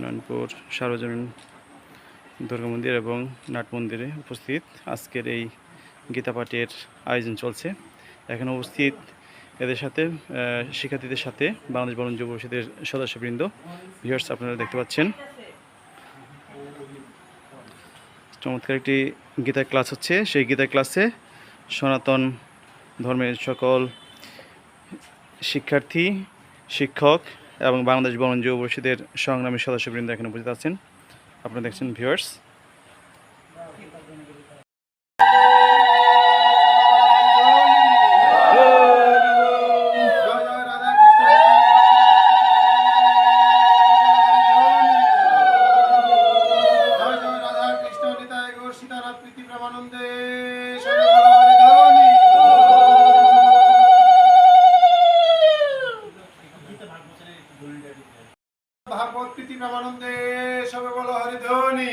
নয়নপুর সার্বজনীন দুর্গা মন্দির এবং নাট মন্দিরে উপস্থিত। আজকের এই গীতা পাঠের আয়োজন চলছে। এখানে উপস্থিত এদের সাথে শিক্ষার্থীদের সাথে বাংলাদেশ বরণ যুব পরিষদের সদস্যবৃন্দ ভিউয়ার্স আপনারা দেখতে পাচ্ছেন। চমৎকার একটি গীতা ক্লাস হচ্ছে। সেই গীতা ক্লাসে সনাতন ধর্মের সকল শিক্ষার্থী, শিক্ষক এবং বাংলাদেশ যুব পরিষদের সংগ্রামী সদস্যবৃন্দ এখানে উপস্থিত আছেন। আপনারা দেখছেন ভিউয়ার্স। জয় রাধা ভাগবত প্রীতি প্রেমানন্দে সবে বলো হরিধ্বনি